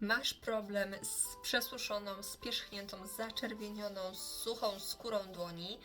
masz problem z przesuszoną, spierzchniętą, zaczerwienioną, suchą skórą dłoni,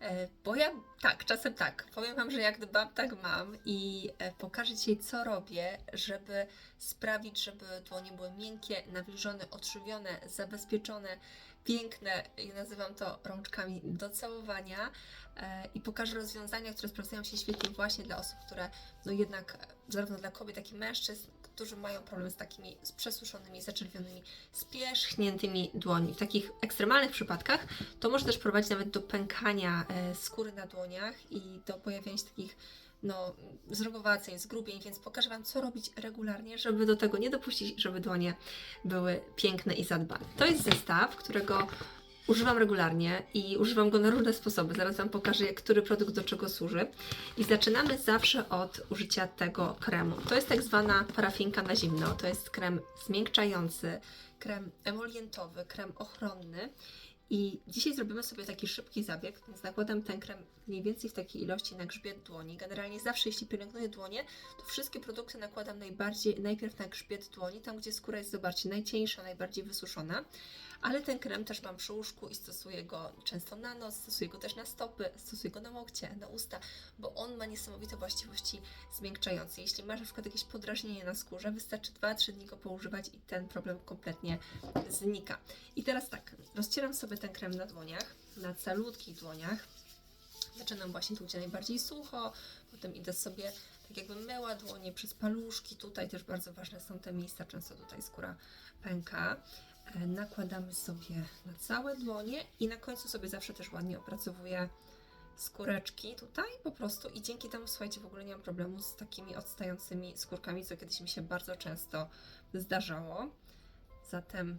e, bo ja tak, czasem tak, powiem Wam, że jak dbam, tak mam i e, pokażę Ci, co robię, żeby sprawić, żeby dłonie były miękkie, nawilżone, odżywione, zabezpieczone, piękne, ja nazywam to rączkami do całowania e, i pokażę rozwiązania, które sprawdzają się świetnie właśnie dla osób, które no jednak zarówno dla kobiet, jak i mężczyzn, którzy mają problem z takimi z przesuszonymi, zaczerwionymi, spierzchniętymi dłońmi. W takich ekstremalnych przypadkach to może też prowadzić nawet do pękania e, skóry na dłoniach i do pojawiania się takich no, zrogowaceń, zgrubień, więc pokażę Wam, co robić regularnie, żeby do tego nie dopuścić, żeby dłonie były piękne i zadbane. To jest zestaw, którego używam regularnie i używam go na różne sposoby. Zaraz Wam pokażę, jak który produkt do czego służy. I zaczynamy zawsze od użycia tego kremu. To jest tak zwana parafinka na zimno. To jest krem zmiękczający, krem emolientowy, krem ochronny. I dzisiaj zrobimy sobie taki szybki zabieg, więc nakładam ten krem mniej więcej w takiej ilości na grzbiet dłoni. Generalnie zawsze, jeśli pielęgnuję dłonie, to wszystkie produkty nakładam najbardziej, najpierw na grzbiet dłoni, tam gdzie skóra jest, zobaczcie, najcieńsza, najbardziej wysuszona. Ale ten krem też mam przy łóżku i stosuję go często na noc, stosuję go też na stopy, stosuję go na łokcie, na usta, bo on ma niesamowite właściwości zmiękczające. Jeśli masz na przykład jakieś podrażnienie na skórze, wystarczy 2-3 dni go poużywać i ten problem kompletnie znika. I teraz tak, rozcieram sobie ten krem na dłoniach, na calutkich dłoniach. Zaczynam właśnie tu, gdzie najbardziej sucho, potem idę sobie tak jakby myła dłonie przez paluszki. Tutaj też bardzo ważne są te miejsca, często tutaj skóra pęka. E, Nakładamy sobie na całe dłonie i na końcu sobie zawsze też ładnie opracowuję skóreczki tutaj po prostu i dzięki temu, słuchajcie, w ogóle nie mam problemu z takimi odstającymi skórkami, co kiedyś mi się bardzo często zdarzało. Zatem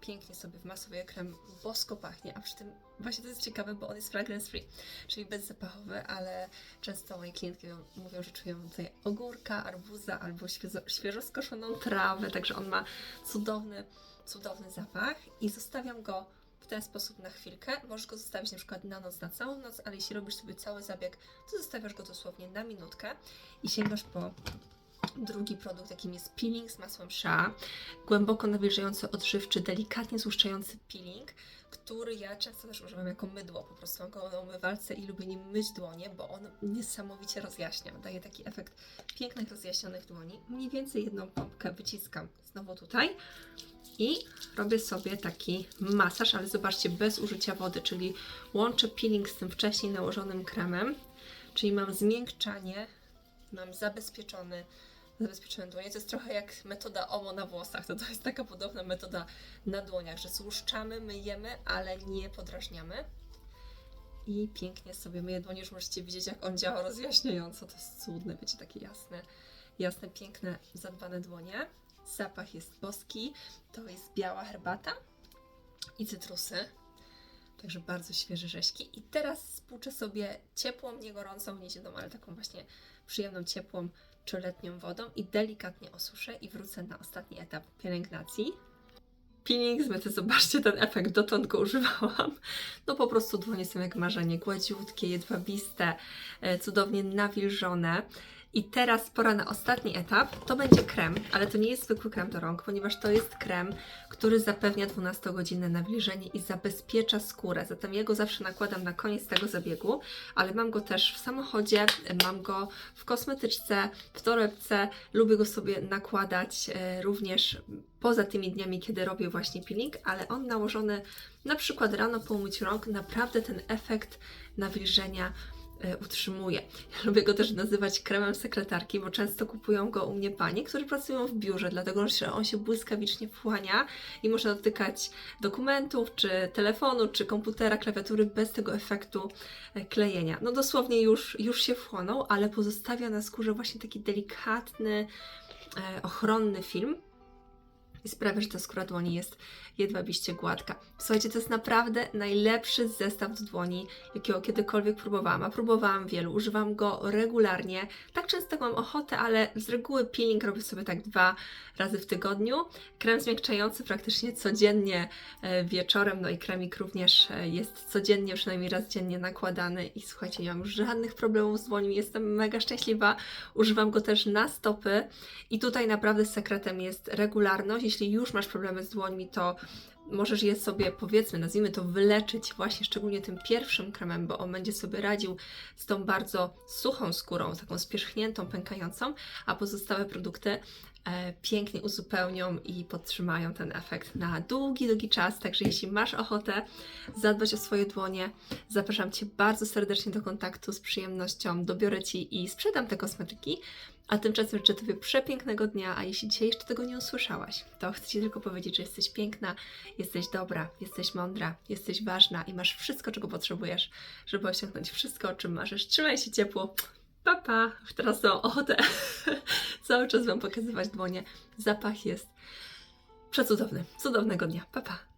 pięknie sobie wmasuję krem, bosko pachnie, a przy tym właśnie to jest ciekawe, bo on jest fragrance free, czyli bezzapachowy, ale często moje klientki mówią, że czują tutaj ogórka, arbuza albo świeżo, świeżo skoszoną trawę, także on ma cudowny, cudowny zapach i zostawiam go w ten sposób na chwilkę. Możesz go zostawić na przykład na noc, na całą noc, ale jeśli robisz sobie cały zabieg, to zostawiasz go dosłownie na minutkę i sięgasz po drugi produkt, jakim jest peeling z masłem shea. Głęboko nawilżający, odżywczy, delikatnie złuszczający peeling, który ja często też używam jako mydło. Po prostu mam go na umywalce i lubię nim myć dłonie, bo on niesamowicie rozjaśnia. Daje taki efekt pięknych, rozjaśnionych dłoni. Mniej więcej jedną pompkę wyciskam znowu tutaj i robię sobie taki masaż, ale zobaczcie, bez użycia wody, czyli łączę peeling z tym wcześniej nałożonym kremem, czyli mam zmiękczanie, mam zabezpieczony zabezpieczone dłonie. To jest trochę jak metoda OMO na włosach. To, to jest taka podobna metoda na dłoniach, że złuszczamy, myjemy, ale nie podrażniamy. I pięknie sobie myję dłonie, już możecie widzieć, jak on działa rozjaśniająco. To jest cudne, wiecie, takie jasne, jasne, piękne, zadbane dłonie. Zapach jest boski. To jest biała herbata i cytrusy. Także bardzo świeże rzeźki. I teraz spłuczę sobie ciepłą, nie gorącą, nie zimną, ale taką właśnie przyjemną, ciepłą czy letnią wodą i delikatnie osuszę i wrócę na ostatni etap pielęgnacji. Peeling z myty, zobaczcie ten efekt, dotąd go używałam. No po prostu dłonie są jak marzenie, gładziutkie, jedwabiste, e, cudownie nawilżone. I teraz pora na ostatni etap. To będzie krem, ale to nie jest zwykły krem do rąk, ponieważ to jest krem, który zapewnia 12-godzinne nawilżenie i zabezpiecza skórę. Zatem ja go zawsze nakładam na koniec tego zabiegu, ale mam go też w samochodzie, mam go w kosmetyczce, w torebce. Lubię go sobie nakładać e, również poza tymi dniami, kiedy robię właśnie peeling, ale on nałożony na przykład rano po umyciu rąk naprawdę ten efekt nawilżenia utrzymuje. Ja lubię go też nazywać kremem sekretarki, bo często kupują go u mnie panie, które pracują w biurze, dlatego że on się błyskawicznie wchłania i można dotykać dokumentów, czy telefonu, czy komputera, klawiatury bez tego efektu e, klejenia. No dosłownie już, już się wchłonął, ale pozostawia na skórze właśnie taki delikatny, e, ochronny film i sprawia, że ta skóra dłoni jest jedwabiście gładka. Słuchajcie, to jest naprawdę najlepszy zestaw do dłoni, jakiego kiedykolwiek próbowałam, a próbowałam wielu. Używam go regularnie. Tak często mam ochotę, ale z reguły peeling robię sobie tak dwa razy w tygodniu. Krem zmiękczający praktycznie codziennie e, wieczorem, no i kremik również e, jest codziennie, przynajmniej raz dziennie nakładany i słuchajcie, nie mam żadnych problemów z dłonią, jestem mega szczęśliwa. Używam go też na stopy i tutaj naprawdę sekretem jest regularność. Jeśli już masz problemy z dłońmi, to możesz je sobie, powiedzmy, nazwijmy to, wyleczyć właśnie szczególnie tym pierwszym kremem, bo on będzie sobie radził z tą bardzo suchą skórą, taką spierzchniętą, pękającą, a pozostałe produkty e, pięknie uzupełnią i podtrzymają ten efekt na długi, długi czas. Także jeśli masz ochotę zadbać o swoje dłonie, zapraszam Cię bardzo serdecznie do kontaktu. Z przyjemnością dobiorę Ci i sprzedam te kosmetyki. A tymczasem życzę Tobie przepięknego dnia, a jeśli dzisiaj jeszcze tego nie usłyszałaś, to chcę Ci tylko powiedzieć, że jesteś piękna, jesteś dobra, jesteś mądra, jesteś ważna i masz wszystko, czego potrzebujesz, żeby osiągnąć wszystko, o czym marzysz. Trzymaj się ciepło. Pa, pa. Teraz mam ochotę cały czas Wam pokazywać dłonie. Zapach jest przecudowny. Cudownego dnia. Pa, pa.